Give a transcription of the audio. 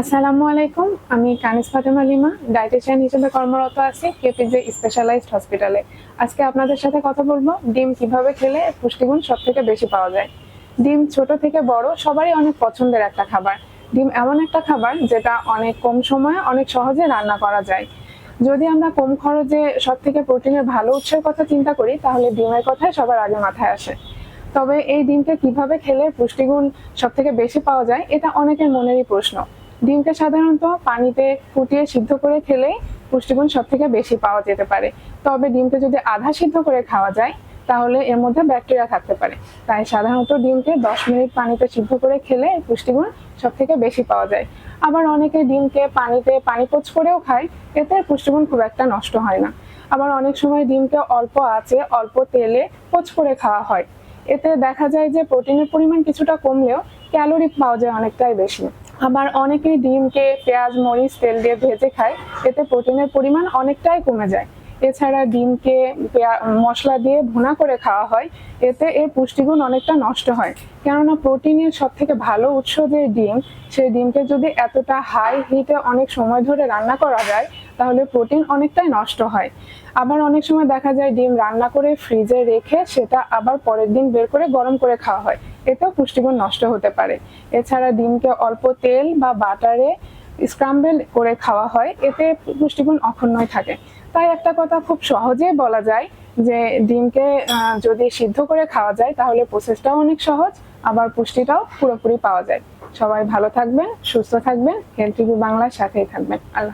আসসালামু আলাইকুম, আমি কানিস ফাতেমা লিমা ডায়েটিশিয়ান হিসেবে কর্মরত আছি কেপিজে স্পেশালাইজড হসপিটালে আজকে আপনাদের সাথে কথা বলব, ডিম কীভাবে খেলে পুষ্টিগুণ সব থেকে বেশি পাওয়া যায়। ডিম ছোট থেকে বড় সবারই অনেক পছন্দের একটা খাবার। ডিম এমন একটা খাবার যেটা অনেক কম সময়ে অনেক সহজে রান্না করা যায়। যদি আমরা কম খরচে সব থেকে প্রোটিনের ভালো উৎসের কথা চিন্তা করি, তাহলে ডিমের কথাই সবার আগে মাথায় আসে। তবে এই ডিমকে কীভাবে খেলে পুষ্টিগুণ সব থেকে বেশি পাওয়া যায়, এটা অনেকের মনেরই প্রশ্ন। ডিমকে সাধারণত পানিতে ফুটিয়ে সিদ্ধ করে খেলেই পুষ্টিগুণ সব থেকে বেশি পাওয়া যেতে পারে। তবে ডিমকে যদি আধা সিদ্ধ করে খাওয়া যায়, তাহলে এর মধ্যে ব্যাকটেরিয়া থাকতে পারে। তাই সাধারণত ডিমকে দশ মিনিট পানিতে সিদ্ধ করে খেলে পুষ্টিগুণ সব থেকে বেশি পাওয়া যায়। আবার অনেকে ডিমকে পানিতে পানি কোচ করেও খায়, এতে পুষ্টিগুণ খুব একটা নষ্ট হয় না। আবার অনেক সময় ডিমকে অল্প আছে অল্প তেলে কোচ করে খাওয়া হয়। এতে দেখা যায় যে প্রোটিনের পরিমাণ কিছুটা কমলেও ক্যালোরি পাওয়া যায় অনেকটাই বেশি। আবার অনেকেই ডিমকে পেঁয়াজ, মরিচ, তেল দিয়ে ভেজে খায়। এতে প্রোটিনের পরিমাণ অনেকটাই কমে যায়। এছাড়া ডিমকে মশলা দিয়ে ভুনা করে খাওয়া হয়। এতে এর পুষ্টিগুণ অনেকটা নষ্ট হয়। কেননা প্রোটিনের সব থেকে ভালো উৎস যে ডিম, সেই ডিমকে যদি এতটা হাই হিটে অনেক সময় ধরে রান্না করা যায়, তাহলে প্রোটিন অনেকটাই নষ্ট হয়। আবার অনেক সময় দেখা যায় ডিম রান্না করে ফ্রিজে রেখে সেটা আবার পরের দিন বের করে গরম করে খাওয়া হয়। এতেও পুষ্টিগুণ নষ্ট হতে পারে। এছাড়া ডিমকে অল্প তেল বা বাটারে স্ক্রাম্বেল করে খাওয়া হয়, এতে পুষ্টিগুণ অক্ষুণ্ণই থাকে। তাই একটা কথা খুব সহজে বলা যায় যে ডিমকে যদি সিদ্ধ করে খাওয়া যায়, তাহলে প্রসেসটাও অনেক সহজ, আবার পুষ্টিটাও পুরোপুরি পাওয়া যায়। সবাই ভালো থাকবেন, সুস্থ থাকবেন হেলথ বাংলার সাথেই থাকবেন। আল্লাহ।